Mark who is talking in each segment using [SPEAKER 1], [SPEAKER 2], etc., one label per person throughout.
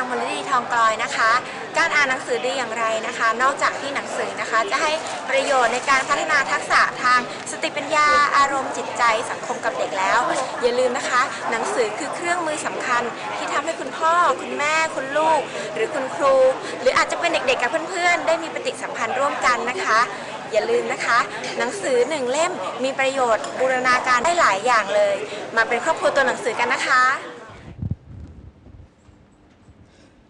[SPEAKER 1] างมลดีทองกลอยนะคะ การอ่านหนังสือดีอย่างไรนะคะ นอกจากที่หนังสือนะคะ จะให้ประโยชน์ในการพัฒนาทักษะทางสติปัญญาอารมณ์จิตใจสังคมกับเด็กแล้ว อย่าลืมนะคะ หนังสือคือเครื่องมือสำคัญ ที่ทำให้คุณพ่อ คุณแม่ คุณลูก หรือคุณครู หรืออาจจะเป็นเด็กๆกับเพื่อนๆ ได้มีปฏิสัมพันธ์ร่วมกันนะคะอย่าลืมนะคะ หนังสือหนึ่งเล่มมีประโยชน์บูรณาการได้หลายอย่างเลย มาเป็นครอบครัวตัวหนังสือกันนะคะ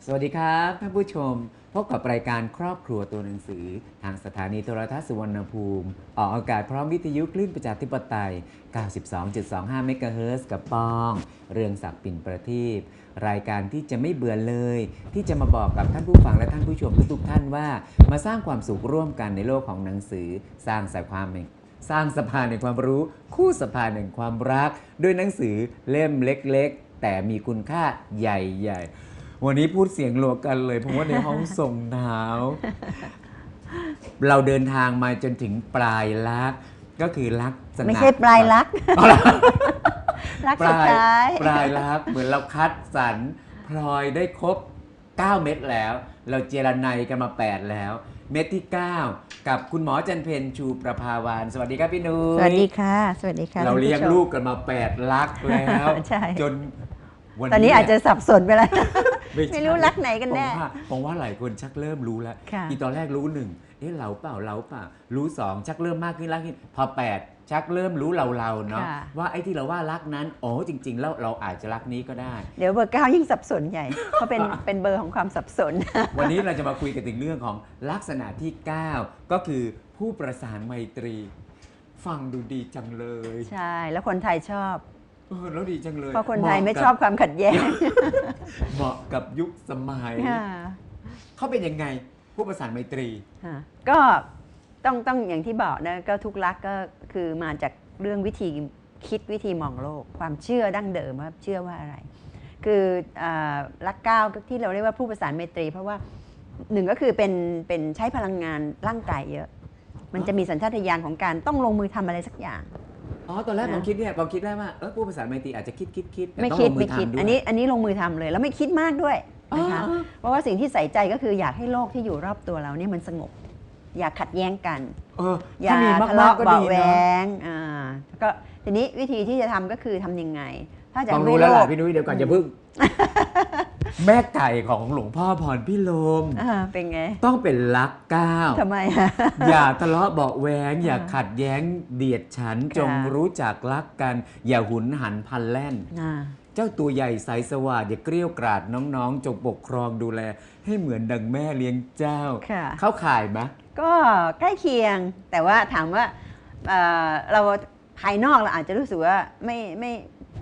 [SPEAKER 2] สวัสดีครับท่านผู้ชม พบกับรายการครอบครัวตัวหนังสือ ทางสถานีโทรทัศน์สุวรรณภูมิ ออกอากาศพร้อมวิทยุคลื่นประชาธิปไตย 92.25 เมกะเฮิรตซ์กับป้อง เรืองศักดิ์ปิ่นประทีปรายการที่จะไม่เบื่อเลย ที่จะมาบอกกับท่านผู้ฟังและท่านผู้ชมทุกๆท่านว่า มาสร้างความสุขร่วมกันในโลกของหนังสือ สร้างสายความแห่งสร้างสะพานแห่งความรู้ คู่สะพานแห่งความรัก ด้วยหนังสือเล่มเล็ก ๆ แต่มีคุณค่าใหญ่ ๆ วันนี้พูดเสียงหลวกันเลย เพราะว่าในห้องส่งหนาวเราเดินทางมาจนถึงปลายลักษณ์ก็คือลักษณะ
[SPEAKER 3] ไม่ใช่ปลายลักษณ์
[SPEAKER 2] อ๋อเหรอ
[SPEAKER 3] รัก
[SPEAKER 2] ป
[SPEAKER 3] สุด
[SPEAKER 2] ลาย
[SPEAKER 3] ท้าย
[SPEAKER 2] ปลายลักษณ์เหมือนเราคัดสรรพลอยได้ครบ 9 เม็ดแล้ว เราเจรไนกันมา 8 แล้ว เม็ดที่ 9 กับคุณหมอจันเพนชูประภาวาน สวัสดีครับพี่นุ้ย
[SPEAKER 3] สวัสดีค่ะ สวัสดีค่ะ
[SPEAKER 2] เรา
[SPEAKER 3] ท่นผู้
[SPEAKER 2] เลี้ยง
[SPEAKER 3] ชม
[SPEAKER 2] ลูกกันมา 8 ลักแล้ว
[SPEAKER 3] ใช่
[SPEAKER 2] จนวัน
[SPEAKER 3] ตอนนี้อาจจะสับสนไปแล้ว
[SPEAKER 2] ใช่
[SPEAKER 3] ไม่รู้รักไหนกันแน่
[SPEAKER 2] ผมว่าผมว่าหลายคนชักเริ่มรู้แล้ว
[SPEAKER 3] ค่ะ
[SPEAKER 2] อีตอนแรกรู้หนึ่งเอ๊ะเราเปล่าเราเปล่ารู้สองชักเริ่มมากขึ้นรักขึ้นพอแปดชักเริ่มรู้เราเราๆเนาะ
[SPEAKER 3] ค่ะ
[SPEAKER 2] ว่าไอ้ที่เราว่ารักนั้นอ๋อจริง ๆ แล้วเราอาจจะรักนี้ก็ได้
[SPEAKER 3] เดี๋ยวเบอร์เก้ายิ่งสับสนใหญ่เพราะเป็นเป็นเบอร์ของความสับสน
[SPEAKER 2] วันนี้เราจะมาคุยกันถึงเรื่องของลักษณะที่ 9 ก็คือผู้ประสานไมตรี ฟังดูดีจังเลย
[SPEAKER 3] ใช่ แล้วคนไทยชอบ
[SPEAKER 2] เออแล้วดีจังเลย
[SPEAKER 3] เพราะคนไทย
[SPEAKER 2] เห
[SPEAKER 3] ไม่
[SPEAKER 2] มาะกับ
[SPEAKER 3] ชอบความขัดแย้ง
[SPEAKER 2] เหมาะกับยุคสมัย
[SPEAKER 3] ค่ะ
[SPEAKER 2] เขาเป็นยังไงผู้ประสานไมตรี
[SPEAKER 3] ค่ะก็ต้องต้องอย่างที่บอกนะก็ทุกรักก็คือมาจากเรื่องวิธีคิดวิธีมองโลก ความเชื่อดั้งเดิมว่าเชื่อว่าอะไร คืออารักเก้าที่เราเรียกว่าผู้ประสานไมตรี เพราะว่าหนึ่งก็คือเป็นเป็นใช้พลังงานร่างกายเยอะ มันจะมีสัญชาตญาณของการต้องลงมือทำอะไรสักอย่าง
[SPEAKER 2] อ๋อตอนแรก
[SPEAKER 3] นะ
[SPEAKER 2] ผมคิดเนี่ยผมคิดได้ว่าเออผู้ประสานไมตรีอาจจะคิดคิดคิดแต่
[SPEAKER 3] ไม่
[SPEAKER 2] ต้อง
[SPEAKER 3] คิด
[SPEAKER 2] ลงอ
[SPEAKER 3] ไม่คิด
[SPEAKER 2] ทำวย
[SPEAKER 3] อันนี้อันนี้ลงมือทำเลยแล้วไม่คิดมากด้วย
[SPEAKER 2] อ๋อ
[SPEAKER 3] นะคะ
[SPEAKER 2] อ๋อ
[SPEAKER 3] เพราะว่าสิ่งที่ใส่ใจก็คืออยากให้โลกที่อยู่รอบตัวเราเนี่ยมันสงบ อย่าขัดแย้งกัน
[SPEAKER 2] เออ
[SPEAKER 3] อย่า
[SPEAKER 2] ถ้ามีมาก
[SPEAKER 3] ทะเลาะ
[SPEAKER 2] ๆก็
[SPEAKER 3] เบา
[SPEAKER 2] ดี
[SPEAKER 3] แหว
[SPEAKER 2] เนาะ
[SPEAKER 3] งอ่าก็ทีนี้วิธีที่จะทำก็คือทำยังไง ถ้าจะ
[SPEAKER 2] ต้อง
[SPEAKER 3] ให้
[SPEAKER 2] รู้แล้ว
[SPEAKER 3] โล
[SPEAKER 2] ล่ะ
[SPEAKER 3] ก
[SPEAKER 2] พี่นุ้ยเดี๋ยวก่อนอย่าเพึ่ง แม่ไก่ของหลวงพ่อพรพี่ลม
[SPEAKER 3] อ่าเป็นไง
[SPEAKER 2] ต้องเป็นรักเก้า
[SPEAKER 3] ทำไมอะ
[SPEAKER 2] อย่าทะเลาะเบาะแวงอย่าขัดแย้งเดียดฉัน
[SPEAKER 3] ค่ะ
[SPEAKER 2] จงรู้จักรักกัน อย่าหุนหันพลันแล่น
[SPEAKER 3] อ่า
[SPEAKER 2] เจ้าตัวใหญ่สายสวัสดอย่าเกลี้ยวกราดน้องๆ จงปกครองดูแล ให้เหมือนดังแม่เลี้ยงเจ้า
[SPEAKER 3] ค่ะ
[SPEAKER 2] เข้าข่ายไหม
[SPEAKER 3] ก็ใกล้เคียงแต่ว่าถามว่าเอ่อเราภายนอกเราอาจจะรู้สึกว่าไม่ไม่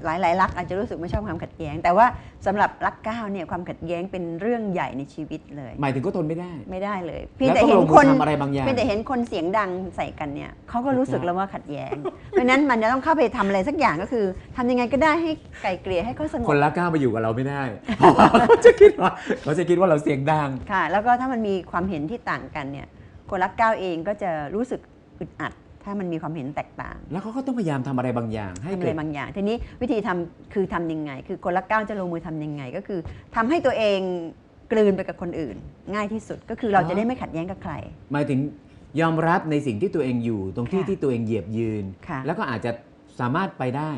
[SPEAKER 3] หลายหลายๆรักอาจจะรู้สึกไม่ชอบความขัดแย้ง แต่ว่าสำหรับรักเก้าเนี่ยความขัดแย้งเป็นเรื่องใหญ่ในชีวิตเลย
[SPEAKER 2] หมายถึงก็ทนไม่ได้
[SPEAKER 3] ไม่ได้เลยเพียง
[SPEAKER 2] แล้ว
[SPEAKER 3] แต่
[SPEAKER 2] ต้อง
[SPEAKER 3] เห็
[SPEAKER 2] ล
[SPEAKER 3] น
[SPEAKER 2] งมื
[SPEAKER 3] ค
[SPEAKER 2] อนทำอะไรบางอย่าง
[SPEAKER 3] เพียงแต่เห็นคนเสียงดังใส่กันเนี่ยเขาก็รู้สึกแล้วว่าขัดแย้ง เพราะฉะนั้นมันจะต้องเข้าไปทำอะไรสักอย่างก็คือทำยังไงก็ได้ให้ไกลเกลี่ยให้เขาสง
[SPEAKER 2] คน
[SPEAKER 3] บ
[SPEAKER 2] รักก้าวมาอยู่กับเราไม่ได้เพราะว่าเขาจะคิดว่าเขาจะคิดว่าเราเสียงดัง
[SPEAKER 3] ค่ะ แล้วก็ถ้ามันมีความเห็นที่ต่างกันเนี่ยคนรักเก้าเองก็จะรู้สึกอึดอัด ถ้ามันมีความเห็นแตกต่าง
[SPEAKER 2] แล้วเขาก็ต้องพยายามทำอะไรบางอย่าง ให้
[SPEAKER 3] ทำอะ
[SPEAKER 2] เกิ
[SPEAKER 3] ไร
[SPEAKER 2] ด
[SPEAKER 3] บางอย่าง ทีนี้วิธีทำคือทำยังไง คือคนรักเก้าจะลงมือทำยังไง ก็คือทำให้ตัวเองกลืนไปกับคนอื่น ง่ายที่สุดก็คือเราจะได้ไม่ขัดแย้งกับใคร
[SPEAKER 2] หมายถึงยอมรับในสิ่งที่ตัวเองอยู่ ตรงที่
[SPEAKER 3] ค่ะ
[SPEAKER 2] ที่ตัวเองเหยียบยืน
[SPEAKER 3] ค่ะ
[SPEAKER 2] แล้วก็อาจจะสามารถไปได้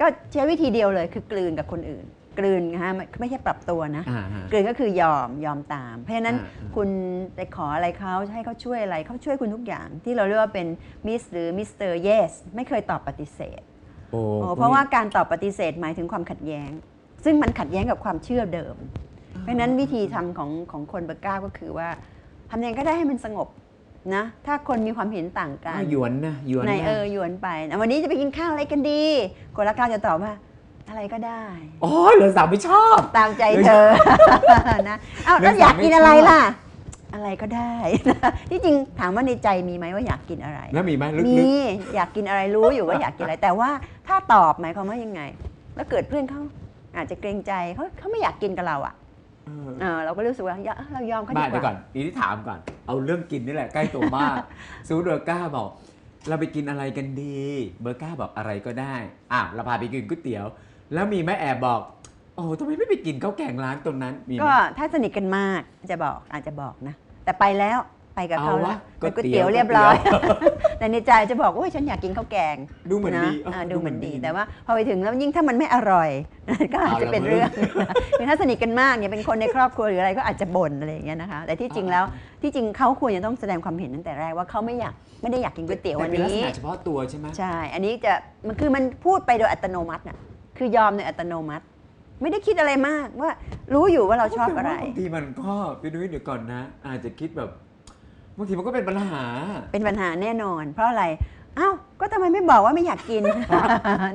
[SPEAKER 3] ก็ใช้วิธีเดียวเลยคือกลืนกับคนอื่น กลืนนะฮะไม่ไม่ใช่ปรับตัวนะ
[SPEAKER 2] อ่าฮะ
[SPEAKER 3] กลืนก็คือยอมยอมตาม เพราะฉะนั้น
[SPEAKER 2] อ่าอ่า
[SPEAKER 3] คุณไปขออะไรเขาให้เขาช่วยอะไรเขาช่วยคุณทุกอย่าง ที่เราเรียกว่าเป็นมิสหรือมิสเตอร์เยสไม่เคยตอบปฏิเสธ
[SPEAKER 2] โอ้
[SPEAKER 3] โอ้เพราะว่าการตอบปฏิเสธหมายถึงความขัดแย้ง ซึ่งมันขัดแย้งกับความเชื่อเดิม เพราะฉะนั้นวิธีทำของของคนเบอร์เก้าก็คือว่าทำยังไงก็ได้ให้มันสงบนะถ้าคนมีความเห็นต่างกัน
[SPEAKER 2] อ่าหยวนนะหยวน
[SPEAKER 3] ใน
[SPEAKER 2] นะ
[SPEAKER 3] เออหยวนไปอะวันนี้จะไปกินข้าวอะไรกันดีคนละเก้าจะตอบว่า อะไรก็ได้
[SPEAKER 2] อ๋อเหลือสามไม่ชอบ
[SPEAKER 3] ตามใจเธอนะเอ้าแล้ว
[SPEAKER 2] เรื่อง
[SPEAKER 3] อยากกินอะไร
[SPEAKER 2] ไม่ชอบ
[SPEAKER 3] ล่ะ อะไรก็ได้ที่จริงถามว่าในใจมีไหมว่าอยากกินอะไร
[SPEAKER 2] แล้วมีไหมลึก
[SPEAKER 3] มีอยากกินอะไรรู้อยู่ว่าอยากกินอะไร แต่ว่าถ้าตอบหมายความว่ายังไง แล้วเกิดเพื่อนเขาอาจจะเกรงใจเขาเขาไม่อยากกินกับเราอะ
[SPEAKER 2] ๆเออ
[SPEAKER 3] เออเราก็รู้สึกว่าอย่าเรายอมเขาดี
[SPEAKER 2] มากเดี๋ยว
[SPEAKER 3] ว่า
[SPEAKER 2] ก่อนอีนี่ถามก่อน เอาเรื่องกินนี่แหละใกล้ตัวมากซูเบอร์ก้าบอกเราไปกินอะไรกันดี เบอร์ก้าบอกอะไรก็ได้ อะเราพาไปกินก๋วยเตี๋ยว แล้วมีแม่แอบบอก โอ้ทำไมไม่ไปกินข้าวแกงร้านตรงนั้นมีไหม
[SPEAKER 3] ก็ถ้าสนิทกันมากจะบอกอาจจะบอกนะ แต่ไปแล้วไปกับเขา
[SPEAKER 2] เอา
[SPEAKER 3] แล้ว
[SPEAKER 2] วะ
[SPEAKER 3] เป็นก๋วย
[SPEAKER 2] ก๋วยเตี๋
[SPEAKER 3] เตี๋
[SPEAKER 2] ย
[SPEAKER 3] ยววเรียบร้อย
[SPEAKER 2] ก๋วยเตี๋ยว
[SPEAKER 3] แต่ในใจจะบอกว่าฉันอยากกินข้าวแกง
[SPEAKER 2] ดูเหมือน
[SPEAKER 3] นะ
[SPEAKER 2] ดี
[SPEAKER 3] อ่า
[SPEAKER 2] เออ
[SPEAKER 3] ดูเหมือนดี
[SPEAKER 2] ดูเหมือนดี
[SPEAKER 3] แต่ว่าพอไปถึงแล้วยิ่งถ้ามันไม่อร่อยก็อาจจะ
[SPEAKER 2] เอาละ
[SPEAKER 3] เป็น
[SPEAKER 2] มึง
[SPEAKER 3] เรื่องคือถ้าสนิทกันมากเนี่ยเป็นคนในครอบครัวหรืออะไรก็อาจจะบ่นอะไรอย่างเงี้ยนะคะ แต่ที่จริงแล้วที่จริงเขาควรจะต้องแสดงความเห็นตั้งแต่แรกว่าเขาไม่อยากไม่ได้อยากกินก๋วยเตี๋ยว
[SPEAKER 2] แต่
[SPEAKER 3] วัน
[SPEAKER 2] เป็นลักษ
[SPEAKER 3] นี้
[SPEAKER 2] ณะเฉพาะตัวใช่ไหม
[SPEAKER 3] ใช่ อันนี้จะมันคือมันพูดไปโดยอัตโนมัติน่ะ คือยอมโดยอัตโนมัติ ไม่ได้คิดอะไรมากว่ารู้อยู่ว่าเราชอบอะไร
[SPEAKER 2] แต่ว่าบางทีมันก็พี่นุ้ยเดี๋ยวก่อนนะ อาจจะคิดแบบบางทีมันก็เป็นปัญหา
[SPEAKER 3] เป็นปัญหาแน่นอน เพราะอะไรอ้าวก็ทำไมไม่บอกว่าไม่อยากกิน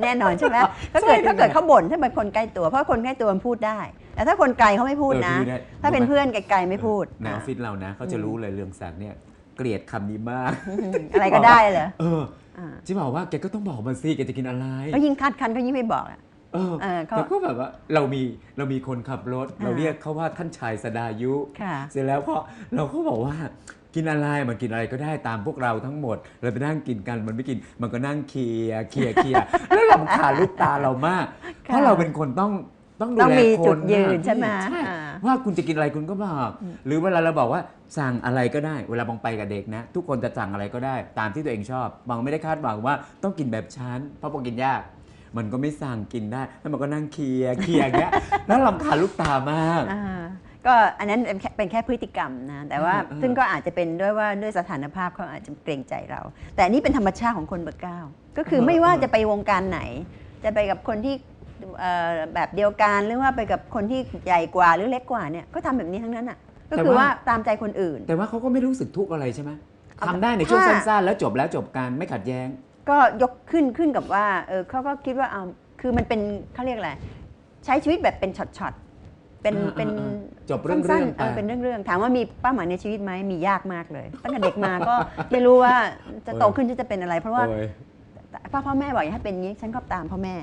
[SPEAKER 3] แน่นอนใช่ไหมถ้าเกิด
[SPEAKER 2] ใช่
[SPEAKER 3] ถ้าเกิด
[SPEAKER 2] นั่นแหละ
[SPEAKER 3] เขาบ่นถ้าเป็นคนใกล้ตัวเพราะคนใกล้ตัวมันพูดได้ แต่ถ้าคนไกลเขาไม่พูดนะ
[SPEAKER 2] เออพี่ได้
[SPEAKER 3] ถ้าเป็นเพื่อนไกลๆไม่พูด
[SPEAKER 2] ในออฟฟิศเรานะเขาจะรู้เลยเรื่องสักดิ์เนี่ยเกลียดคำนี้มาก
[SPEAKER 3] อืมอะไรก็ได้เหรอ
[SPEAKER 2] เออ
[SPEAKER 3] อ่า
[SPEAKER 2] จะบอกว่าแกก็ต้องบอกมาสิแกจะกินอะไร
[SPEAKER 3] ก็ยิ่งคัดคันก็ยิ่งไม่บอกอะ
[SPEAKER 2] เออ
[SPEAKER 3] เออเขา
[SPEAKER 2] แต่ก็แบบว่าเรามีเรามีคนขับรถ
[SPEAKER 3] อ่า
[SPEAKER 2] เราเรียกเขาว่าท่านชายสดายุ
[SPEAKER 3] ค่ะ
[SPEAKER 2] เสร็จแล้วพอเราก็บอกว่ากินอะไรมันกินอะไรก็ได้ตามพวกเราทั้งหมดเราไปนั่งกินกันมันไม่กิน มันก็นั่งเคลียร์เคลียร์เคลียร์แล้วลำคาญลูกตาเรามาก เพราะเราเป็นคนต้องต้องดู
[SPEAKER 3] ต้อง
[SPEAKER 2] แล
[SPEAKER 3] มี
[SPEAKER 2] ค
[SPEAKER 3] จุด
[SPEAKER 2] น
[SPEAKER 3] ยืน
[SPEAKER 2] น่ะ
[SPEAKER 3] ใช่ไหม
[SPEAKER 2] ใช่
[SPEAKER 3] อ่า
[SPEAKER 2] ว่าคุณจะกินอะไรคุณก็บอก หรือเวลาเราบอกว่าสั่งอะไรก็ได้ เวลาบางไปกับเด็กนะ ทุกคนจะสั่งอะไรก็ได้ ตามที่ตัวเองชอบบางไม่ได้คาดหวังว่าต้องกินแบบฉันเพราะบางกินยาก มันก็ไม่สั่งกินได้ แล้วมันก็นั่งเคลียร์เคลียร์อย่างเงี้ยแล้วลำคาญลูกตามาก
[SPEAKER 3] อ่าก็อันนั้นเป็นแค่เป็นแค่พฤติกรรมนะแต่ว่า
[SPEAKER 2] เออ
[SPEAKER 3] ซึ่งก็อาจจะเป็นด้วยว่าด้วยสถานภาพเขาอาจจะเกรงใจเรา แต่อันนี่เป็นธรรมชาติของคนเบอร์เก้าก็คือไม่ว่าจะไปวงการไหน จะไปกับคนที่เอ่อแบบเดียวกันหรือว่าไปกับคนที่ใหญ่กว่าหรือเล็กกว่าเนี่ยก็ทำแบบนี้ทั้งนั้นอะก็คือว่าตามใจคนอื่น
[SPEAKER 2] แต่ว่าเขาก็ไม่รู้สึกทุกข์อะไรใช่ไหม
[SPEAKER 3] เอา
[SPEAKER 2] ทำได้ในช่วง
[SPEAKER 3] ถ้า
[SPEAKER 2] สั้นๆแล้วจบแล้วจบการไม่ขัดแย้ง
[SPEAKER 3] ก็ยกขึ้นขึ้นกับว่าเออเขาก็คิดว่าเอาคือมันเป็นเขาเรียกอะไรใช้ชีวิตแบบเป็นช็อตๆเป็น
[SPEAKER 2] อ่า
[SPEAKER 3] เป็น
[SPEAKER 2] อ่าจบเรื่อง
[SPEAKER 3] สั้น
[SPEAKER 2] ๆ
[SPEAKER 3] ๆเออ
[SPEAKER 2] ไป
[SPEAKER 3] เป็นเรื่องๆถามว่ามีเป้าหมายในชีวิตไหมมียากมากเลย ตั้งแต่เด็กมาก็ไม่รู้ว่าจะโตขึ้นจะเป็นอะไร เพราะว่า
[SPEAKER 2] โอ้ย
[SPEAKER 3] พ่อพ่อแม่บอกอย่าให้เป็นอย่างนี้ฉันก็ตามพ่อแม่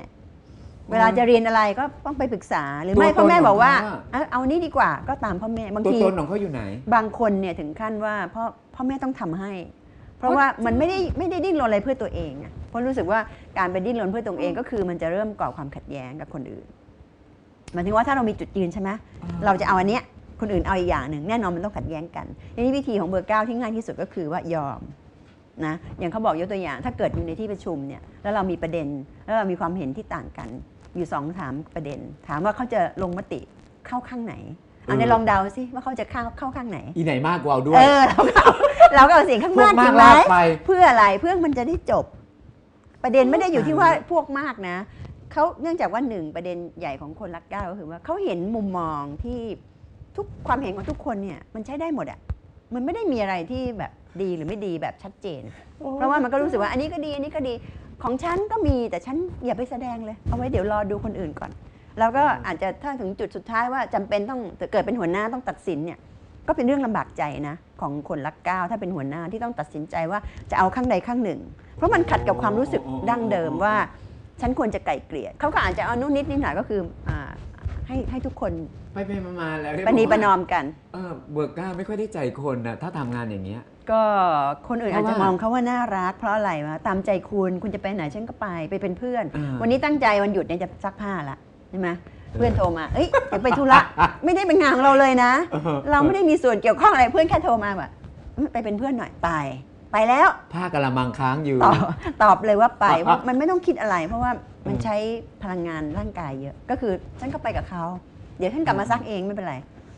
[SPEAKER 3] เวลาจะเรียนอะไรก็ต้องไปปรึกษาหรือไม่
[SPEAKER 2] ตัวตน
[SPEAKER 3] พ่อแม่บอกว่า
[SPEAKER 2] ของเขาอะ
[SPEAKER 3] เอาเอานี้ดีกว่าก็ตามพ่อแม่บาง
[SPEAKER 2] ตัว
[SPEAKER 3] ที
[SPEAKER 2] ตนของเขาอยู่ไหน
[SPEAKER 3] บางคนเนี่ยถึงขั้นว่าพ่อพ่อแม่ต้องทำให้ เพราะว่ามันไม่ได้ไม่ได้ดิ้นรนอะไรเพื่อตัวเองอะเพราะรู้สึกว่าการไปดิ้นรนเพื่อตัวเองก็คือ มันจะเริ่มก่อความขัดแย้งกับคนอื่นหมายถึงว่าถ้าเรามีจุดยืนใช่ไหม
[SPEAKER 2] อ่า
[SPEAKER 3] เราจะเอาอันเนี้ยคนอื่นเอาอีกอย่างหนึ่งแน่นอนมันต้องขัดแย้งกันทีนี้วิธีของเบอร์เก้าที่ง่ายที่สุดก็คือว่ายอมนะอย่างเขาบอกยกตัวอย่าง ถ้าเกิดอยู่ในที่ประชุมเนี่ยแล้วเรามีประเด็น แล้วเรามีความเห็นที่ต่างกัน อยู่สองถามประเด็น ถามว่าเขาจะลงมติเข้าข้างไหน เอาในลองเดาสิว่าเขาจะเข้าเข้าข้างไหน
[SPEAKER 2] อีไหนมากกว่าเอาด้วย
[SPEAKER 3] เออเราก็เอาเราก็เอาเสียงข้าง
[SPEAKER 2] พวก
[SPEAKER 3] มาก
[SPEAKER 2] มาก
[SPEAKER 3] ใช่ไหม
[SPEAKER 2] ลากไป
[SPEAKER 3] เพื่ออะไรเพื่อมันจะได้จบ ประเด็นไม่ได้อยู่ที่ว่าพวกมากนะเขาเนื่องจากว่าหนึ่งประเด็นใหญ่ของคนรักเก้าก็คือว่าเขาเห็นมุมมองที่ทุกความเห็นของทุกคนเนี่ยมันใช้ได้หมดอะมันไม่ได้มีอะไรที่แบบดีหรือไม่ดีแบบชัดเจน เพราะว่ามันก็รู้สึกว่าอันนี้ก็ดีอันนี้ก็ดีของฉันก็มีแต่ฉันอย่าไปแสดงเลย เอาไว้เดี๋ยวรอดูคนอื่นก่อน แล้วก็อาจจะถ้าถึงจุดสุดท้ายว่าจำเป็นต้องเกิดเป็นหัวหน้าต้องตัดสินเนี่ยก็เป็นเรื่องลำบากใจนะของคนรักก้าวถ้าเป็นหัวหน้าที่ต้องตัดสินใจว่าจะเอาข้างใดข้างหนึ่ง เพราะมันขัดกับความรู้สึกดั้งเดิมว่า ฉันควรจะไกล่เกลี่ยเขาก็อาจจะเอานู่นนิดนิดหน่อยก็คืออ่าให้ให้ทุกคน
[SPEAKER 2] ไปไปมามาแล้ว
[SPEAKER 3] ปณีประนอมกัน
[SPEAKER 2] เออเบิกกล้าไม่ค่อยได้ใจคนนะถ้าทำงานอย่างเงี้ย
[SPEAKER 3] ก็คนอื่น
[SPEAKER 2] เพ
[SPEAKER 3] อาจ
[SPEAKER 2] ราะ
[SPEAKER 3] จะ
[SPEAKER 2] ว่า
[SPEAKER 3] มองเขาว่าน่ารัก เพราะอะไรวะตามใจคุณคุณจะไปไหนฉันก็ไปไปเป็นเพื่อน
[SPEAKER 2] อ่า
[SPEAKER 3] วันนี้ตั้งใจวันหยุดเนี่ยจะซักผ้าละใช่ไหมเพื่อนโทรมาเอ้ยเดี๋ยวไปธุระไม่ได้เป็นงานของเราเลยนะ เราไม่ได้มีส่วนเกี่ยวข้องอะไรเพื่อนแค่โทรมาแบบอืมไปเป็นเพื่อนหน่อยไป ไปแล้ว
[SPEAKER 2] ผ้ากระมังค้างอยู่
[SPEAKER 3] ตอบตอบเลยว่าไป
[SPEAKER 2] อะ
[SPEAKER 3] เพราะมันไม่ต้องคิดอะไร เพราะว่ามันใช้พลังงานร่างกายเยอะ ก็คือฉันก็ไปกับเขาเดี๋ยวฉันกลับมาซักเองไม่เป็นไร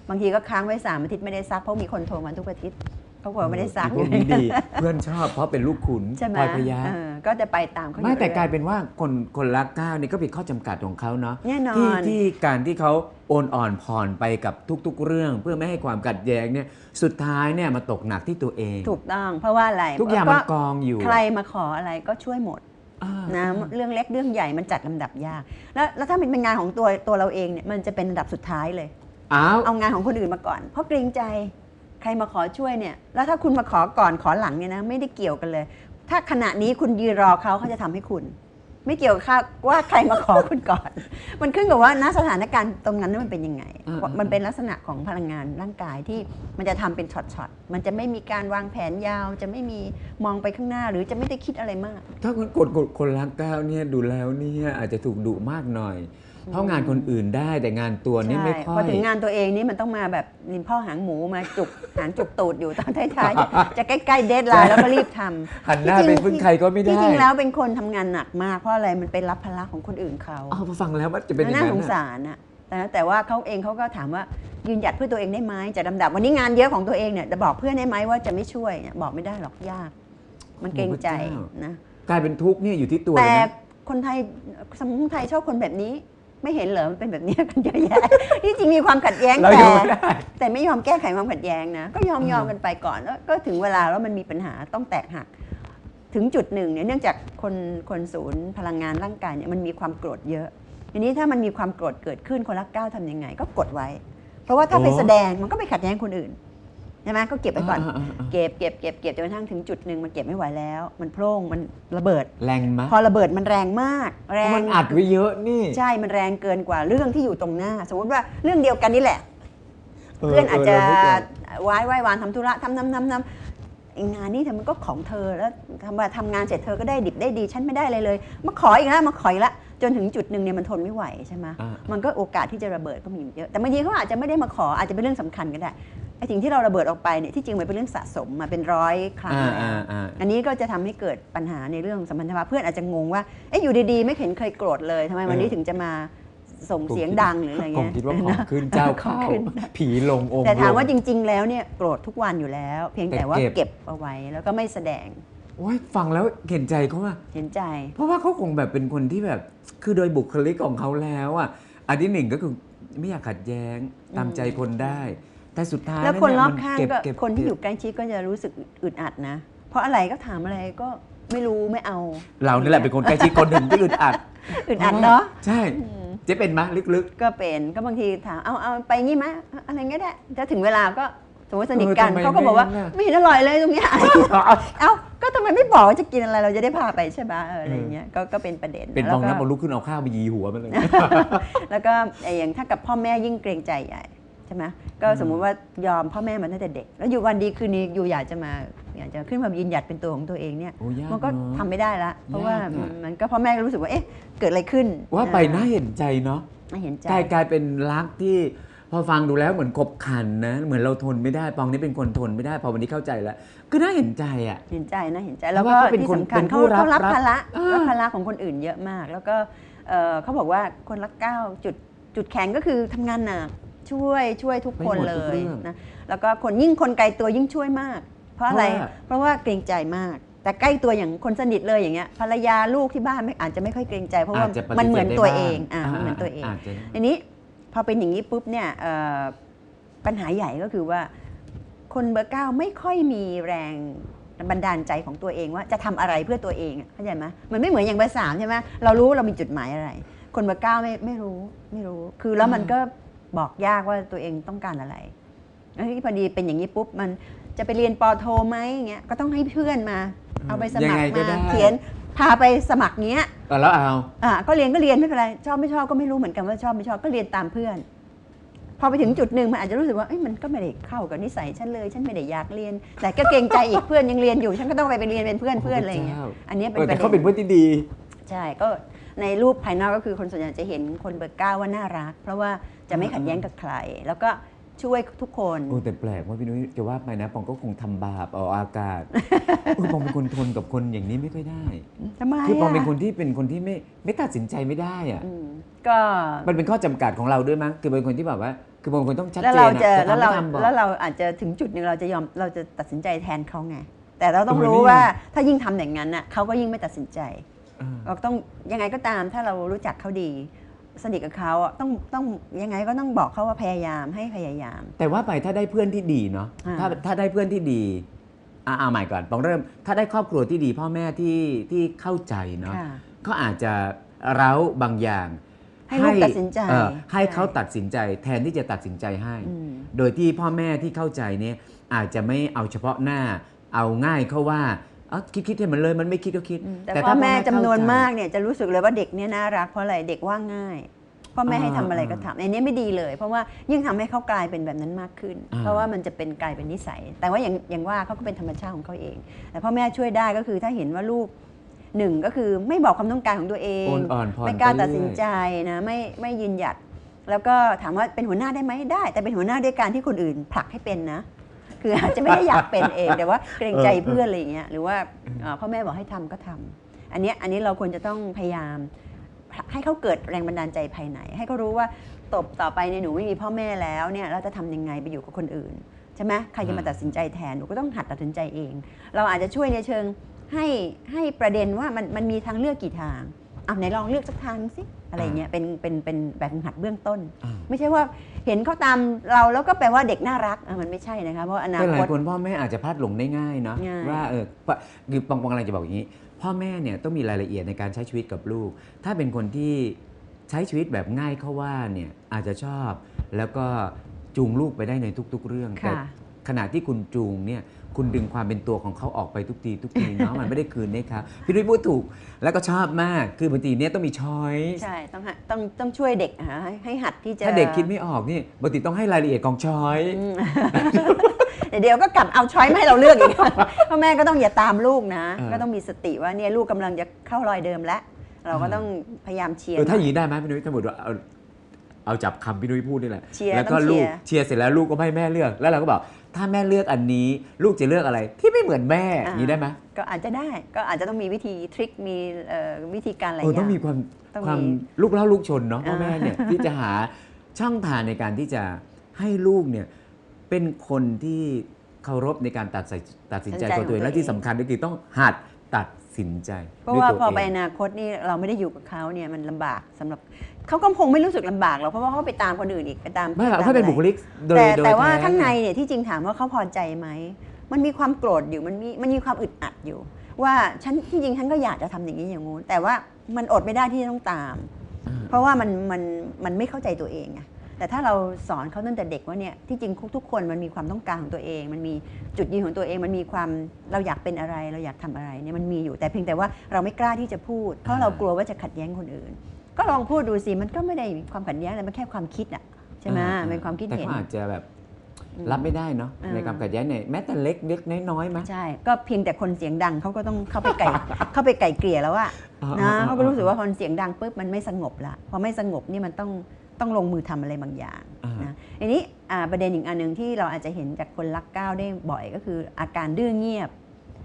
[SPEAKER 3] บางทีก็ค้างไว้สามอาทิตย์ไม่ได้ซักเพราะมีคนโทรมาทุกอาทิตย์ เขาบอกว่าไม่ได้ซัก
[SPEAKER 2] พวกนี้ดี เพื่อนชอบเพราะเป็นลูกขุน
[SPEAKER 3] ใช่ไหม
[SPEAKER 2] พลอยพยา
[SPEAKER 3] เออก็จะไปตามเขา
[SPEAKER 2] ไม่แต่
[SPEAKER 3] อยู่
[SPEAKER 2] กลาย
[SPEAKER 3] เรื่อย
[SPEAKER 2] เป็นว่าคนคนรักก้าวนี่ก็เป็นข้อจำกัดของเขาเนาะ
[SPEAKER 3] แน่นอ
[SPEAKER 2] ที่
[SPEAKER 3] น
[SPEAKER 2] ที่การที่เขาโอนอ่อนผ่อนไปกับทุก ๆ เรื่อง เพื่อไม่ให้ความขัดแย้งเนี่ยสุดท้ายเนี่ยมาตกหนักที่ตัวเอง
[SPEAKER 3] ถูกต้อง เพราะว่าอะไร
[SPEAKER 2] ทุกอย่างมันกองอยู่
[SPEAKER 3] ใครมาขออะไรก็ช่วยหมด
[SPEAKER 2] อ่า
[SPEAKER 3] นะเรื่องเล็กเรื่องใหญ่มันจัดลำดับยาก แล้วแล้วถ้ามันเป็นงานของตัวตัวเราเองเนี่ยมันจะเป็นระดับสุดท้ายเลย
[SPEAKER 2] อ้าว
[SPEAKER 3] เอางานของคนอื่นมาก่อน เพราะเกรงใจใครมาขอช่วยเนี่ยแล้วถ้าคุณมาขอก่อนขอหลังเนี่ยนะไม่ได้เกี่ยวกันเลย ถ้าขณะนี้คุณยืนรอเขาเขาจะทำให้คุณ ไม่เกี่ยวกับว่าใครมาขอคุณก่อน มันขึ้นกับว่าณสถานการณ์ตรงนั้นมันเป็นยังไง มันเป็นลักษณะของพลังงานร่างกายที่มันจะทำเป็นช็อตๆมันจะไม่มีการวางแผนยาว จะไม่มีมองไปข้างหน้า หรือจะไม่ได้คิดอะไรมาก
[SPEAKER 2] ถ้าคนกดกดคนรักก้าวเนี่ยดูแล้วเนี่ยอาจจะถูกดุมากหน่อย เพราะงานคนอื่นได้แต่งานตัวนี่ไม่ค่
[SPEAKER 3] พ
[SPEAKER 2] อ
[SPEAKER 3] อยถึงงานตัวเองนี่มันต้องมาแบบนินพ่อหางหมูมาจุกหางจุกตูดอยู่ตอนท้ายๆจะจะใกล้ๆเดทไลน์แล้วก็รีบทำ
[SPEAKER 2] หันหน้า
[SPEAKER 3] ที่จ
[SPEAKER 2] ไป
[SPEAKER 3] ริง
[SPEAKER 2] พึ่งใครก็ไม่ได้
[SPEAKER 3] ที่จริงแล้วเป็นคนทำงานหนักมากเพราะอะไรมันไปรับภาระของคนอื่นเขา
[SPEAKER 2] อ๋อพอฟังแล้วมันจะเป็นอย่าง
[SPEAKER 3] น่า
[SPEAKER 2] นั้น
[SPEAKER 3] สง
[SPEAKER 2] อะ
[SPEAKER 3] สารนะแต่แต่ว่าเขาเองเขาก็ถามว่ายืนหยัดเพื่อตัวเองได้ไหมจะดำดับวันนี้งานเยอะของตัวเองเนี่ยจะบอกเพื่อนได้ไหมว่าจะไม่ช่วยเนี่ยบอกไม่ได้หรอกยาก มันเกรงใจนะ
[SPEAKER 2] กลายเป็นทุกข์เนี่ยอยู่ที่ตัวเล
[SPEAKER 3] แต่
[SPEAKER 2] ยนะ
[SPEAKER 3] คนไทยสังคมไทยชอบคนแบบนี้ ไม่เห็นเหรอมันเป็นแบบนี้กันเยอะแยะที่จริงมีความขัดแย้ง
[SPEAKER 2] เรา
[SPEAKER 3] แต่
[SPEAKER 2] อยู่ไม่ได้
[SPEAKER 3] แต่ไม่ยอมแก้ไขความขัดแย้งนะ ก็ยอม
[SPEAKER 2] อืม
[SPEAKER 3] ยอมกันไปก่อนแล้วก็ถึงเวลาแล้วมันมีปัญหาต้องแตกหัก ถึงจุดหนึ่งเนี่ยเนื่องจากคนคนศูนย์พลังงานร่างกายเนี่ยมันมีความโกรธเยอะทีนี้ถ้ามันมีความโกรธเกิดขึ้นคนรักเก้าวทำยังไง ก็กดไว้ เพราะว่าถ้าไปแสดงมันก็ไปขัดแย้งคนอื่น ใช่ไหมก็เก็บไว้ก่อนา
[SPEAKER 2] ๆๆ
[SPEAKER 3] เก็บเก็บเก็บเก็บจนกระทั่งถึงจุดหนึ่งมันเก็บไม่ไหวแล้ว มันโพร่งมันระเบิด
[SPEAKER 2] แรงมะ
[SPEAKER 3] พอระเบิดมันแรงมาก แร
[SPEAKER 2] เพราะ
[SPEAKER 3] ง
[SPEAKER 2] มันอัดไว้เยอะนี่
[SPEAKER 3] ใช่มันแรงเกินกว่าเรื่องที่อยู่ตรงหน้า สมมติว่าเรื่องเดียวกันนี่แหละเพื่อนอาจจะ
[SPEAKER 2] เรไม่เกิด
[SPEAKER 3] วายวายวานทำธุระทำทำทำทำไอ้งานนี้เธอมันก็ของเธอแล้วทำมาทำงานเสร็จเธอก็ได้ดิบได้ดีฉันไม่ได้เลยเลย มาขออีกแล้วมาขออีกแล้ว จนถึงจุดหนึ่งเนี่ยมันทนไม่ไหวใช่ไหม
[SPEAKER 2] อ่า
[SPEAKER 3] มันก็โอกาสที่จะระเบิดก็มีเยอะแต่บางทีเขาอาจจะไม่ได้มาขออาจจะเป็นเรื่องสำคัญก็ได้ไอ้สิ่งที่เราระเบิดออกไปเนี่ยที่จริงมันเป็นเรื่องสะสมมาเป็นร้อยครั้ง
[SPEAKER 2] อ่า
[SPEAKER 3] แล้ว
[SPEAKER 2] อ่าอ่า
[SPEAKER 3] อันนี้ก็จะทำให้เกิดปัญหาในเรื่องสัมพันธภาพเพื่อนอาจจะงงว่าเอ๊ะอยู่ดีๆ ไม่เห็นเคยโกรธเลยทำไมวันนี้
[SPEAKER 2] เออ
[SPEAKER 3] ถึงจะมาส่งเสียงดังหรืออะไร
[SPEAKER 2] ผม
[SPEAKER 3] เงี้ย
[SPEAKER 2] คิดว่าของขึ้นเจ้าเข้า
[SPEAKER 3] ของขึ้น
[SPEAKER 2] ผีลงองค์
[SPEAKER 3] แต่ถาม
[SPEAKER 2] ลง
[SPEAKER 3] ว่าจริง ๆ แล้วเนี่ยโกรธทุกวันอยู่แล้ว เพียงแต่ว่า
[SPEAKER 2] แต่เก็บ
[SPEAKER 3] เก็บเอาไว้แล้วก็ไม่แสดง
[SPEAKER 2] โอ้ยฟังแล้วเห็นใจเขาว่า
[SPEAKER 3] เห็นใจ
[SPEAKER 2] เพราะว่าเขาคงแบบเป็นคนที่แบบ คือโดยบุคลิกของเขาแล้วอะอันที่หนึ่งก็คือไม่อยากขัดแย้งตามใจคนได้ แต่สุดท้าย
[SPEAKER 3] แล้วคน
[SPEAKER 2] เย
[SPEAKER 3] รอบ
[SPEAKER 2] มั
[SPEAKER 3] ข้าง
[SPEAKER 2] เบ
[SPEAKER 3] ก็
[SPEAKER 2] เบ
[SPEAKER 3] คนที่อยู่
[SPEAKER 2] เก็บ
[SPEAKER 3] ใกล้ชิดก็จะรู้สึกอึดอัดนะ เพราะอะไรก็ถามอะไรก็ไม่รู้ไม่เอา
[SPEAKER 2] เรานี่แหละเป็นคนใกล้ชิดคนหนึ่งที่อึดอัด
[SPEAKER 3] อึดอัดเนาะ
[SPEAKER 2] ใช่เจ๊เป็นไหมลึก
[SPEAKER 3] ก็เป็นก็บางทีถามเอาเอาไปงี้ไหมอะไรเงี้ยได้ถ้าถึงเวลาก็ สมมติสนิทกัน
[SPEAKER 2] เออทำไม
[SPEAKER 3] เขาก็บอกว่า
[SPEAKER 2] ไม่งั้นน่ะ
[SPEAKER 3] ไม่เห็นอร่อยเลยตรงเนี้ย
[SPEAKER 2] ๆ
[SPEAKER 3] เอ้าก็ทำไมไม่บอกว่าจะกินอะไรเราจะได้พาไปใช่ไหมเอออะไรเงี้ยก็ก็เป็นประเด็น
[SPEAKER 2] เป็น
[SPEAKER 3] แล้
[SPEAKER 2] ฟ
[SPEAKER 3] ว
[SPEAKER 2] อง
[SPEAKER 3] ก็
[SPEAKER 2] น้ำมาลุกขึ้นเอาข้าวไปยีหัวมันเลย
[SPEAKER 3] แล้วก็ไอ้อย่างถ้ากับพ่อแม่ยิ่งเกรงใจใหญ่ใช่ไหมก็สมมุติว่ายอมพ่อแม่มาตั้งแต่เด็ก แล้วอยู่วันดีคืนนี้อยู่อยากจะมาอยากจะขึ้นมายืนหยัดเป็นตัวของตัวเองเนี่ย
[SPEAKER 2] โอ้ยาก
[SPEAKER 3] มันก็
[SPEAKER 2] เนอะ
[SPEAKER 3] ทำไม่ได้ละ เพราะว่ายา
[SPEAKER 2] กอะ
[SPEAKER 3] มันก็พ่อแม่ก็รู้สึกว่าเอ๊ะเกิดอะไรขึ้น
[SPEAKER 2] ว่าไป
[SPEAKER 3] อ่
[SPEAKER 2] น่าเห็นใจเนาะ
[SPEAKER 3] น่าเห็นใจ
[SPEAKER 2] กลายกลายเป็นรักที่พ อฟังดูแล้วเหมือนขบขันนะ เหมือนเราทนไม่ได้ปองนี่เป็นคนทนไม่ได้พอวันนี้เข้าใจแล้วก็น่าเห็นใจอะ
[SPEAKER 3] เห็นใจนะเห็นใจ
[SPEAKER 2] เพ
[SPEAKER 3] แล้ว
[SPEAKER 2] ราะ
[SPEAKER 3] ก็
[SPEAKER 2] ว่าเขาเป็น
[SPEAKER 3] ที่
[SPEAKER 2] คน
[SPEAKER 3] สำคัญ
[SPEAKER 2] เป็น
[SPEAKER 3] เขา
[SPEAKER 2] ผู้รับ
[SPEAKER 3] เขารับ
[SPEAKER 2] รับ
[SPEAKER 3] ภาระ
[SPEAKER 2] เออ
[SPEAKER 3] รับภาระของคนอื่นเยอะมาก แล้วก็เอ่อเขาบอกว่าคนรักเก้าจุดจุดแข็งก็คือทำงานหนักช่วยช่วยทุกคน
[SPEAKER 2] ไม่หมด
[SPEAKER 3] เล
[SPEAKER 2] ทุก
[SPEAKER 3] ย
[SPEAKER 2] เรื่อง
[SPEAKER 3] นะแล้วก็คนยิ่งคนไกลตัวยิ่งช่วยมาก เพราะอะไร
[SPEAKER 2] เพราะว่า
[SPEAKER 3] เพราะว่าเกรงใจมาก แต่ใกล้ตัวอย่างคนสนิทเลยอย่างเงี้ยภรรยาลูกที่บ้านไม่อาจจะไม่ค่อยเกรงใจ เพราะว่า
[SPEAKER 2] อาจจะปฏิ
[SPEAKER 3] มันเหมือนตัว
[SPEAKER 2] สธได้
[SPEAKER 3] เอ
[SPEAKER 2] บ้
[SPEAKER 3] งอ่ามันเหมือนตัวเองา
[SPEAKER 2] จจะ
[SPEAKER 3] ทีนี้ พอเป็นอย่างนี้ปุ๊บเนี่ยเอ่อปัญหาใหญ่ก็คือว่า คนเบอร์เก้าไม่ค่อยมีแรงบันดาลใจของตัวเองว่าจะทำอะไรเพื่อตัวเองอะเข้าใจไหมมันไม่เหมือนอย่างเบอร์สามใช่ไหมเรารู้เรามีจุดหมายอะไร คนเบอร์เก้าไม่ไม่รู้ไม่รู้ คือแล้วมันก็บอกยากว่าตัวเองต้องการอะไรแล้วที่พอดีเป็นอย่างนี้ปุ๊บมันจะไปเรียนปอโทไหมอย่างเงี้ยก็ต้องให้เพื่อนมา เอาไปสมัค
[SPEAKER 2] ยัง
[SPEAKER 3] ร
[SPEAKER 2] ไงก็
[SPEAKER 3] มา
[SPEAKER 2] ได้
[SPEAKER 3] เขียน พาไปสมัครเงี้ย
[SPEAKER 2] เออแล้วเอา
[SPEAKER 3] อะก็เรียนก็เรียนไม่เป็นไรชอบไม่ชอบก็ไม่รู้เหมือนกันว่าชอบไม่ชอบก็เรียนตามเพื่อน พอไปถึงจุดหนึ่งมันอาจจะรู้สึกว่าเอ้ยมันก็ไม่ได้เข้ากับนิสัยฉันเลยฉันไม่ได้อยากเรียน แต่ก็เกรงใจอีกเพื่อนยังเรียนอยู่ฉันก็ต้องไปไปเรียนเป็นเพื่อนเพื่อนอะไรอย่างเงี้ย
[SPEAKER 2] โพ
[SPEAKER 3] อันเนี้ย
[SPEAKER 2] เอ
[SPEAKER 3] เป็น
[SPEAKER 2] อ
[SPEAKER 3] ป
[SPEAKER 2] แต่
[SPEAKER 3] ระ
[SPEAKER 2] เขาเป็น
[SPEAKER 3] เด็น
[SPEAKER 2] เพื่อนที่ดี
[SPEAKER 3] ใช่ก็ในรูปภายนอกก็คือคนส่วนใหญ่จะเห็นคนเบอร์เก้าว่าน่ารัก เพราะว่าจะไม่ขัดแย้งกับใคร แล้วก็ ช่วยทุกคน
[SPEAKER 2] โอ้แต่แปลกว่าพี่นุ้ยจะว่าไปนะปองก็คงทำบาปเอาอากาศเออปองเป็นคนทนกับคนอย่างนี้ไม่ค่อยได้
[SPEAKER 3] ทำไม
[SPEAKER 2] คือปองเป็นะคนที่เป็นคนที่ไม่ไม่ตัดสินใจไม่ได้อะ
[SPEAKER 3] อืมก็
[SPEAKER 2] มันเป็นข้อจำกัดของเราด้วยมั้งคือเป็นคนที่แบบว่า คือบางคนต้องชัด
[SPEAKER 3] แล้ว
[SPEAKER 2] เจ
[SPEAKER 3] เรา
[SPEAKER 2] น
[SPEAKER 3] จะ
[SPEAKER 2] อะจะ
[SPEAKER 3] แล้ว
[SPEAKER 2] ทำ
[SPEAKER 3] เรา
[SPEAKER 2] ไม่ทำบอก
[SPEAKER 3] แล้วเราอาจจะถึงจุดหนึ่งเราจะยอมเราจะตัดสินใจแทนเขาไงแต่เราต้อง
[SPEAKER 2] เออ
[SPEAKER 3] รู้
[SPEAKER 2] นี่
[SPEAKER 3] ว่าถ้ายิ่งทำอย่างนั้นน่ะเขาก็ยิ่งไม่ตัดสินใจ
[SPEAKER 2] เออ
[SPEAKER 3] เราต้องยังไงก็ตามถ้าเรารู้จักเขาดี สนิทกับเขาอะต้องต้องยังไงก็ต้องบอกเขาว่าพยายามให้พยายาม
[SPEAKER 2] แต่ว่าไปถ้าได้เพื่อนที่ดีเนาะ
[SPEAKER 3] อ่า
[SPEAKER 2] ถ้าถ้าได้เพื่อนที่ดีอ่าเอาใหม่ก่อนปองเริ่ม ถ้าได้ครอบครัวที่ดี พ่อแม่ที่ที่เข้าใจเนาะ
[SPEAKER 3] ค่ะ
[SPEAKER 2] เขาอาจจะเร้าบางอย่าง
[SPEAKER 3] ให้ลูกตัดสินใจ
[SPEAKER 2] เออให้
[SPEAKER 3] ใช่
[SPEAKER 2] เขาตัดสินใจแทนที่จะตัดสินใจให้
[SPEAKER 3] อืม
[SPEAKER 2] โดยที่พ่อแม่ที่เข้าใจเนี่ยอาจจะไม่เอาเฉพาะหน้า เอาง่ายเข้าว่า เอาคิดคิดให้มันเลยมันไม่คิดก็คิด
[SPEAKER 3] แต่พ่อแม่จำนวน
[SPEAKER 2] เข้ใจ
[SPEAKER 3] มากเนี่ยจะรู้สึกเลยว่าเด็กเนี่ยน่ารักเพราะอะไรเด็กว่าง่ายพ่อแม่
[SPEAKER 2] อ่า
[SPEAKER 3] ให้ทำอะไรก็ทำในนี้ไม่ดีเลย เพราะว่ายิ่งทำให้เขากลายเป็นแบบนั้นมากขึ้น
[SPEAKER 2] อ่า
[SPEAKER 3] เพราะว่ามันจะเป็นกลายเป็นนิสัย แต่ว่าอย่างอย่างว่าเขาก็เป็นธรรมชาติของเขาเอง แต่พ่อแม่ช่วยได้ก็คือถ้าเห็นว่าลูกหนึ่งก็คือไม่บอกความต้องการของตัวเอง
[SPEAKER 2] โอนอ่อนผ่อน
[SPEAKER 3] ไม่กล้า
[SPEAKER 2] ไปเรื่อย
[SPEAKER 3] ตัดสินใจนะไม่ไม่ยืนหยัด แล้วก็ถามว่าเป็นหัวหน้าได้ไหมได้ แต่เป็นหัวหน้าด้วยการที่คนอื่นผลักให้เป็นนะ คืออาจจะไม่ได้อยากเป็นเองแต่ว่าเกรงใจเพื่อนอะไรอย่างเงี้ยหรือว่าเอ่อพ่อแม่บอกให้ทำก็ทำอันเนี้ยอันนี้เราควรจะต้องพยายาม ให้เขาเกิดแรงบันดาลใจภายใน ให้เขารู้ว่าตบต่อไปเนี่ยหนูไม่มีพ่อแม่แล้วเนี่ยเราจะทำยังไงไปอยู่กับคนอื่นใช่ไหมใครจะมาตัดสินใจแทนหนูก็ต้องหัดตัดสินใจเอง เราอาจจะช่วยในเชิงให้ให้ประเด็นว่ามันมันมีทางเลือกกี่ทาง อะไหนลองเลือกสักทางสิอะไรเงี้ยเป็นเป็นเป็นแบบฝึกหัดเบื้องต้น
[SPEAKER 2] อ่า
[SPEAKER 3] ไม่ใช่ว่าเห็นเขาตามเราแล้วก็แปลว่าเด็กน่ารักอะมันไม่ใช่นะคะเพราะอนา
[SPEAKER 2] แต่ห
[SPEAKER 3] ค
[SPEAKER 2] ลาย
[SPEAKER 3] ต
[SPEAKER 2] คนพ่อแม่อาจจะพลาดหลงได้ง่ายเนาะ
[SPEAKER 3] ง่าย
[SPEAKER 2] ว่าเออปะคือปองปองอะไรจะบอกอย่างนี้ พ่อแม่เนี่ยต้องมีรายละเอียดในการใช้ชีวิตกับลูก ถ้าเป็นคนที่ใช้ชีวิตแบบง่ายเข้าว่าเนี่ยอาจจะชอบแล้วก็จูงลูกไปได้ในทุก ๆ เรื่องแต่
[SPEAKER 3] ค่ะ
[SPEAKER 2] ขณะที่คุณจูงเนี่ยคุณดึงความเป็นตัวของเขาออกไปทุกทีทุกทีเนาะมันไม่ได้คืนให้เขาพี่ดุ้ยพูดถูกแล้วก็ชอบมากคือบางทีเนี่ยต้องมีช้อย
[SPEAKER 3] ใช่ต้องหัดต้องต้องช่วยเด็กอะให้ให้หัดที่จะ
[SPEAKER 2] ถ้าเด็กคิดไม่ออกนี่บางทีต้องให้รายละเอียดของช้อย
[SPEAKER 3] อืมเดี๋ยวเดี๋ยวก็กลับเอาช้อยมาให้เราเลือกอีกพ่อแม่ก็ต้องอย่าตามลูกนะ
[SPEAKER 2] เออ
[SPEAKER 3] ก็ต้องมีสติว่าเนี่ยลูกกำลังจะเข้ารอยเดิมแล้วเราก็ต้องพยายามเชียร์
[SPEAKER 2] เออถ้า
[SPEAKER 3] ห
[SPEAKER 2] อ
[SPEAKER 3] น่
[SPEAKER 2] ย่างนี้ได้ไหมพี่นุ้ยถ้าหมดว่าเอาเอาจับคำพี่นุ้ยพูดนี่แหละ
[SPEAKER 3] เชียร์
[SPEAKER 2] แล้วก็
[SPEAKER 3] ต้องเชี
[SPEAKER 2] ลู
[SPEAKER 3] ย
[SPEAKER 2] ก
[SPEAKER 3] ร์
[SPEAKER 2] เชียร์เสร็จแล้วลูกก็ให้แม่เลือกแล้วเราก็บอก ถ้าแม่เลือกอันนี้ลูกจะเลือกอะไร ที่ไม่เหมือนแม่อย่างนี้ได้ไหม
[SPEAKER 3] ก็อาจจะได้ก็อาจจะต้องมีวิธีทริคมีเอ่อวิธีการอะไรอ
[SPEAKER 2] เออย่าง ต้องมีความ
[SPEAKER 3] ต้อง
[SPEAKER 2] ความ
[SPEAKER 3] มี
[SPEAKER 2] ลูกเล่าลูกชนเนาะพ่อ
[SPEAKER 3] อ่า
[SPEAKER 2] แม่เนี่ยที่จะหาช่องทางในการที่จะให้ลูกเนี่ยเป็นคนที่เคารพในการตัดสินตัดสินใจของตัวเอง และที่สำคัญก็คือต้องหัด ตัดสินใจ
[SPEAKER 3] เพราะว่า
[SPEAKER 2] ด้วย
[SPEAKER 3] พ
[SPEAKER 2] ตั
[SPEAKER 3] อ
[SPEAKER 2] เง
[SPEAKER 3] ไปอนาคตนี่เราไม่ได้อยู่กับเขาเนี่ยมันลำบากสำหรับเขาก็คงไม่รู้สึกลำบากหรอกเพราะว่าเขาไปตามคนอื่นอีกไปตาม
[SPEAKER 2] ไม่หรอก
[SPEAKER 3] ต
[SPEAKER 2] ถ้าเป็น
[SPEAKER 3] อะไร
[SPEAKER 2] บุคลิกโดย
[SPEAKER 3] แต่
[SPEAKER 2] โดย
[SPEAKER 3] แต่ว่า
[SPEAKER 2] ท้
[SPEAKER 3] ข้างในเนี่ยที่จริงถามว่าเขาพอใจไหมมันมีความโกรธอยู่มันมีมันมีความอึดอัดอยู่ ว่าฉันที่จริงฉันก็อยากจะทำอย่างนี้อย่างงู้นแต่ว่ามันอดไม่ได้ที่จะต้องตาม
[SPEAKER 2] อ่า
[SPEAKER 3] เพราะว่ามันมันมันไม่เข้าใจตัวเองไง แต่ถ้าเราสอนเขาตั้งแต่เด็กว่าเนี่ยที่จริงทุกๆคนมันมีความต้องการของตัวเอง มันมีจุดยืนของตัวเอง มันมีความเราอยากเป็นอะไร เราอยากทำอะไรเนี่ยมันมีอยู่แต่เพียงแต่ว่าเราไม่กล้าที่จะพูด เพราะเรากลัวว่าจะขัดแย้งคนอื่น ก็ลองพูดดูสิมันก็ไม่ได้มีความขัดแย้งอะไรมันแค่ความคิดอะใช่ไหม
[SPEAKER 2] อ่
[SPEAKER 3] เป็นความคิด
[SPEAKER 2] แต่
[SPEAKER 3] เห็น
[SPEAKER 2] เขาอาจจะแบบ
[SPEAKER 3] อืม
[SPEAKER 2] รับไม่ได้เนาะ
[SPEAKER 3] อ่า
[SPEAKER 2] ในความขัดแย้งเนี่ยแม้แต่เล็กเล็กน้อยๆมั้ย
[SPEAKER 3] ใช่ก็เพียงแต่คนเสียงดังเขาก็ต้องเข้าไปไก่เข้าไปไก่เกลี่ยแล้วอะ
[SPEAKER 2] อ่า
[SPEAKER 3] นะ
[SPEAKER 2] อ่า
[SPEAKER 3] เขาก็รู้สึกว่าพอเสียงดังปุ๊บมันไม่สงบละพอไม่สงบนี่มันต้อง ต้องลงมือทำอะไรบางอย่าง
[SPEAKER 2] อ่าน
[SPEAKER 3] นะอันนี้อ่าประเด็นอีกอันหนึ่งที่เราอาจจะเห็นจากคนรักก้าวได้บ่อยก็คืออาการดื้อเงียบ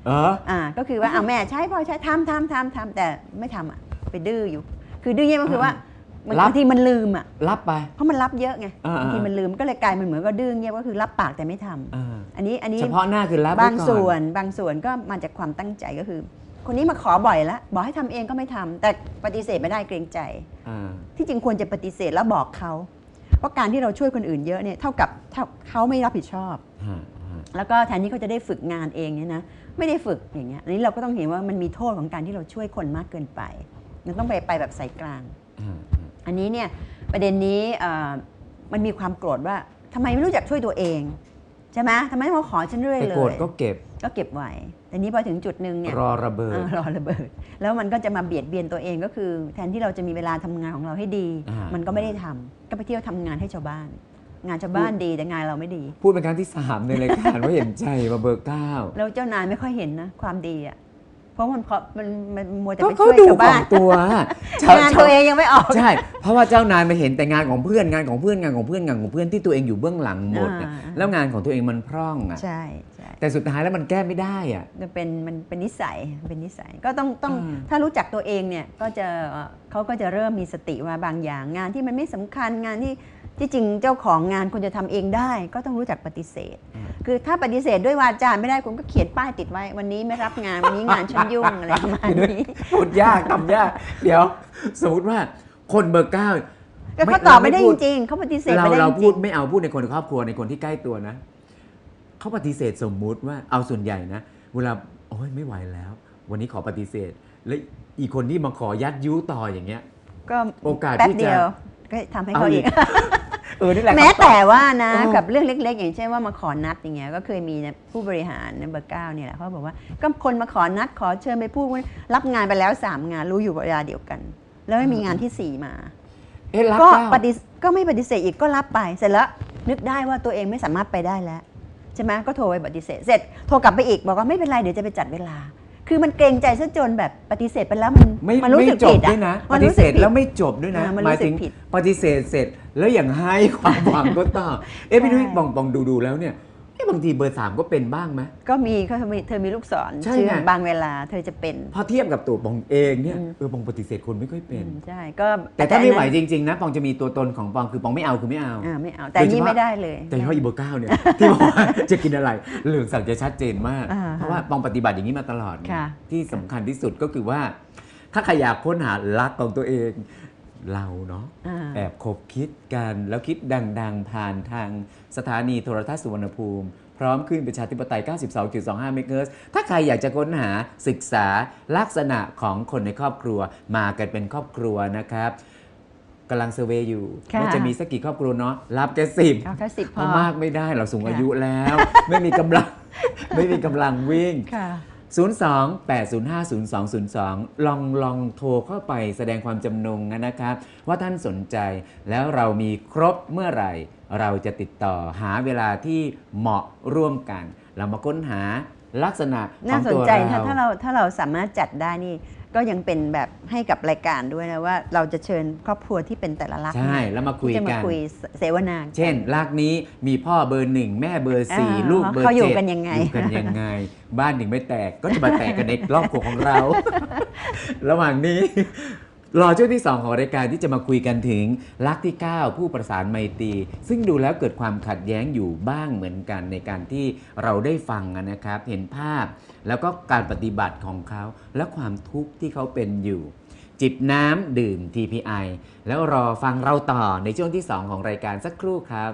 [SPEAKER 2] เออ
[SPEAKER 3] อ่าก็คือว่าอ่าแม่ใช้พอใช้ทำทำทำทำแต่ไม่ทำอะไปดื้ออยู่ คือดื้อเงียบก็คือว่ามัน
[SPEAKER 2] รับ
[SPEAKER 3] บางทีมันลืมอะ
[SPEAKER 2] รับไป
[SPEAKER 3] เพราะมันรับเยอะไง
[SPEAKER 2] อ่าๆ
[SPEAKER 3] บางทีมันลืมก็เลยกลายมันเหมือนก็ดื้อเงียบก็คือรับปากแต่ไม่ทำ
[SPEAKER 2] อ่า
[SPEAKER 3] อันนี้อันนี้
[SPEAKER 2] เฉพาะหน้าคือรับไบา
[SPEAKER 3] ง
[SPEAKER 2] ก่อ
[SPEAKER 3] ส่วนบางส่วนก็มาจากความตั้งใจก็คือ คนนี้มาขอบ่อยแล้ว บอกให้ทำเองก็ไม่ทำแต่ปฏิเสธไม่ได้เกรงใจ
[SPEAKER 2] อ่า
[SPEAKER 3] ที่จริงควรจะปฏิเสธแล้วบอกเขาเพราะการที่เราช่วยคนอื่นเยอะเนี่ยเท่ากับเท่าเขาไม่รับผิดชอบ
[SPEAKER 2] ฮะฮะ
[SPEAKER 3] แล้วก็แทนที่เขาจะได้ฝึกงานเองเนี่ยนะไม่ได้ฝึกอย่างเงี้ยอันนี้เราก็ต้องเห็นว่ามันมีโทษของการที่เราช่วยคนมากเกินไป มันต้องไปไปแบบสายกลาง
[SPEAKER 2] อ่า
[SPEAKER 3] อันนี้เนี่ยประเด็นนี้เอ่อมันมีความโกรธว่าทำไมไม่รู้จักช่วยตัวเองใช่ไหมทำไมมาขอฉันเรื่อย
[SPEAKER 2] แต่
[SPEAKER 3] เล
[SPEAKER 2] โกรธ
[SPEAKER 3] ย
[SPEAKER 2] ก็เก็บ
[SPEAKER 3] ก็เก็บไว้แต่นี้พอถึงจุดหนึ่งเนี่ย
[SPEAKER 2] รอระเบิด
[SPEAKER 3] เออรอระเบิด แล้วมันก็จะมาเบียดเบียนตัวเองก็คือ แทนที่เราจะมีเวลาทำงานของเราให้ดี มันก็ไม่ได้ทำก็ไปเที่ยวทำงานให้ชาวบ้าน งานชาวบ้านดีแต่งานเราไม่ดี
[SPEAKER 2] พูดเป็นครั้งที่สามในรายการว่าเห็นใจมาเบอร์เก้า
[SPEAKER 3] แล้วเจ้านายไม่ค่อยเห็นนะความดีอะเพราะมันเพราะมันมันมัวแต่
[SPEAKER 2] ก็
[SPEAKER 3] ไป
[SPEAKER 2] เขา
[SPEAKER 3] ช่วย
[SPEAKER 2] ดู
[SPEAKER 3] ชาว
[SPEAKER 2] ขอ
[SPEAKER 3] บ้างน
[SPEAKER 2] ตัว
[SPEAKER 3] งานตัวเองยังไม่ออก
[SPEAKER 2] ใช่เพราะว่าเจ้านายมาเห็นแต่งานของเพื่อนงานของเพื่อนงานของเพื่อนงานของเพื่อนที่ตัวเองอยู่เบื้องหลังหมดเนี่ย
[SPEAKER 3] อ่า
[SPEAKER 2] แล้วงานของตัวเองมันพร่องอะ
[SPEAKER 3] ใช่ใช่
[SPEAKER 2] แต่สุดท้ายแล้วมันแก้ไม่ได้อะ
[SPEAKER 3] มันเป็นมันเป็นนิสัยเป็นนิสัยก็ต้องต้อง
[SPEAKER 2] อืม
[SPEAKER 3] ถ้ารู้จักตัวเองเนี่ยก็จะเอ่อเขาก็จะเริ่มมีสติว่าบางอย่างงานที่มันไม่สำคัญงานที่ที่จริงเจ้าของงานควรจะทำเองได้ ก็ต้องรู้จักปฏิเสธ คือถ้าปฏิเสธด้วยวาจาไม่ได้คุณก็เขียนป้ายติดไว้วันนี้ไม่รับงานวันนี้งานฉันยุ่งอะไรประมาณนี้
[SPEAKER 2] พูดยากทำยาก เดี๋ยว สมมติว่า คนเบอร์เก้า
[SPEAKER 3] ก็เขาตอบไม่ได้จริงๆเขาปฏิเสธ
[SPEAKER 2] เรา
[SPEAKER 3] ไม่ได้
[SPEAKER 2] เรา
[SPEAKER 3] จ
[SPEAKER 2] พู
[SPEAKER 3] ริ
[SPEAKER 2] ด
[SPEAKER 3] ง
[SPEAKER 2] ไม่เอาพูดในคนในครอบครัวในคนที่ใกล้ตัวนะเขาปฏิเสธสมมุติว่าเอาส่วนใหญ่นะ เวลาโอ้ยไม่ไหวแล้ว วันนี้ขอปฏิเสธ แล้วอีกคนที่มาขอยัดยุต่ออย่างเงี้ย
[SPEAKER 3] ก็
[SPEAKER 2] โอกาส
[SPEAKER 3] แป๊บ
[SPEAKER 2] ที่จะ
[SPEAKER 3] เดียวก็ทำให้เขา
[SPEAKER 2] เอาอี
[SPEAKER 3] อี
[SPEAKER 2] ก
[SPEAKER 3] ก
[SPEAKER 2] เออนี่แหละ
[SPEAKER 3] แม้
[SPEAKER 2] คำตอบ
[SPEAKER 3] แต่ว่านะ
[SPEAKER 2] เออ
[SPEAKER 3] กับเรื่องเล็ก ๆ อย่างเช่นว่ามาขอนัดอย่างเงี้ยก็เคยมีนะผู้บริหารนะเบอร์เก้าเนี่ยแหละเขาบอกว่าก็คนมาขอนัดขอเชิญไปพูดว่ารับงานไปแล้วสามงานรู้อยู่เวลาเดียวกัน แล้วไม่มีงานที่สี่มา
[SPEAKER 2] เอ๊ะรับ
[SPEAKER 3] ก็
[SPEAKER 2] เก้า
[SPEAKER 3] ปฏิก็ไม่ปฏิเสธอีกก็รับไปเสร็จแล้วนึกได้ว่าตัวเองไม่สามารถไปได้แล้วใช่ไหมก็โทรไปปฏิเสธเสร็จโทรกลับไปอีกบอกว่าไม่เป็นไรเดี๋ยวจะไปจัดเวลา คือมันเกรงใจซะจนแบบปฏิเสธไปแล้วมัน
[SPEAKER 2] ไม่
[SPEAKER 3] มันรู้
[SPEAKER 2] ไม่
[SPEAKER 3] สึก
[SPEAKER 2] จ
[SPEAKER 3] ผิ
[SPEAKER 2] บ
[SPEAKER 3] ดอะ
[SPEAKER 2] ด้วยนะป
[SPEAKER 3] มัน
[SPEAKER 2] ฏิ
[SPEAKER 3] รู้
[SPEAKER 2] เส
[SPEAKER 3] สึก
[SPEAKER 2] ธ
[SPEAKER 3] ผิด
[SPEAKER 2] แล้วไม่จบด้วยนะ
[SPEAKER 3] อ่ามัน
[SPEAKER 2] ห
[SPEAKER 3] รู้
[SPEAKER 2] มายถึง
[SPEAKER 3] สึกผิด
[SPEAKER 2] ปฏิเสธเสร็จแล้วอย่างให้ความหวังก็ต่อเอ๊ะพี่นุ้ย
[SPEAKER 3] ใช่
[SPEAKER 2] บองบองดูดูแล้วเนี่ยเอ๊ะ บางทีเบอร์สามก็เป็นบ้างไหม
[SPEAKER 3] ก็มีเขามีเธอมีลูกศร
[SPEAKER 2] ใช่
[SPEAKER 3] ชื่อ
[SPEAKER 2] ไง
[SPEAKER 3] บางเวลาเธอจะเป็น
[SPEAKER 2] พอเทียบกับตัวบองเองเนี่ย
[SPEAKER 3] อืม
[SPEAKER 2] เออบองปฏิเสธคนไม่ค่อยเป็น
[SPEAKER 3] อืมใช่ก็
[SPEAKER 2] แต่ถ้าไม่ไหว
[SPEAKER 3] อันนั้น
[SPEAKER 2] จริง ๆ นะปองจะมีตัวตนของปองคือปองไม่เอาคือไม่เอา
[SPEAKER 3] อ่าไม่เอา แต่อันนี่
[SPEAKER 2] โดยเฉพาะ
[SPEAKER 3] ไม่ได้เลย
[SPEAKER 2] แต่เฉพาะอีเบอร์เก้าเนี่ยที่บอกว่าจะกินอะไรเหลืองสั่งจะชัดเจนมาก
[SPEAKER 3] อ่า
[SPEAKER 2] เพราะว่าปองปฏิบัติอย่างนี้มาตลอดไง
[SPEAKER 3] ค่ะ
[SPEAKER 2] ที่สำคัญที่สุดก็คือว่า ถ้าใครอยากค้นหารักของตัวเอง เราเนาะ
[SPEAKER 3] อ่า
[SPEAKER 2] แอบคบคิดกัน แล้วคิดดังๆ ผ่านทางสถานีโทรทัศน์สุวรรณภูมิ พร้อมขึ้นประชาธิปไตย 92.25 เมกะเฮิรตซ์ถ้าใครอยากจะค้นหาศึกษาลักษณะของคนในครอบครัว มากันเป็นครอบครัวนะครับกำลังเซอร์เวย์อยู่
[SPEAKER 3] ค่ะ
[SPEAKER 2] ว่าจะมีสักกี่ครอบครัวเนาะรับแค่สิบ
[SPEAKER 3] เอาแค่สิบพ
[SPEAKER 2] เพ
[SPEAKER 3] อ
[SPEAKER 2] ราะมากไม่ได้เราสูง
[SPEAKER 3] ค่ะ
[SPEAKER 2] อายุแล้ว ไม่มีกำลังไม่มีกำลังวิ่ง 02 805 0202 ลองลองโทรเข้าไปแสดงความจำนงนะครับ ว่าท่านสนใจแล้วเรามีครบเมื่อไหร่ เราจะติดต่อหาเวลาที่เหมาะร่วมกัน เรามาค้นหาลักษณะขอ
[SPEAKER 3] น่างสน
[SPEAKER 2] ตัว
[SPEAKER 3] ใจ
[SPEAKER 2] เรา
[SPEAKER 3] ถ้าถ้าเราถ้าเราสามารถจัดได้นี่ ก็ยังเป็นแบบให้กับรายการด้วยนะว่าเราจะเชิญครอบครัวที่เป็นแต่ละลักษณ์
[SPEAKER 2] ใช่แล้วมาคุย
[SPEAKER 3] ที่จะมา
[SPEAKER 2] กัน
[SPEAKER 3] คุยเสวนา
[SPEAKER 2] เช่นลากนี้มีพ่อเบอร์หนึ่งแม่เบอร์สี่
[SPEAKER 3] อ่า
[SPEAKER 2] ลูกเบอร์
[SPEAKER 3] เขาอยู่
[SPEAKER 2] เจ็ด
[SPEAKER 3] กันยังไง
[SPEAKER 2] อยู่กันยังไง บ้านหนึ่งไม่แตกก็จะมาแตกกันในรอบครัวของเรา ระหว่างนี้ รอช่วงที่ 2 ของรายการที่จะมาคุยกันถึงลักที่ 9 ผู้ประสานไมตรีซึ่งดูแล้วเกิดความขัดแย้งอยู่บ้างเหมือนกันในการที่เราได้ฟังนะครับ เห็นภาพ แล้วก็การปฏิบัติของเขา และความทุกข์ที่เขาเป็นอยู่ จิบน้ำดื่ม TPI แล้วรอฟังเราต่อในช่วงที่ 2 ของรายการสักครู่ครับ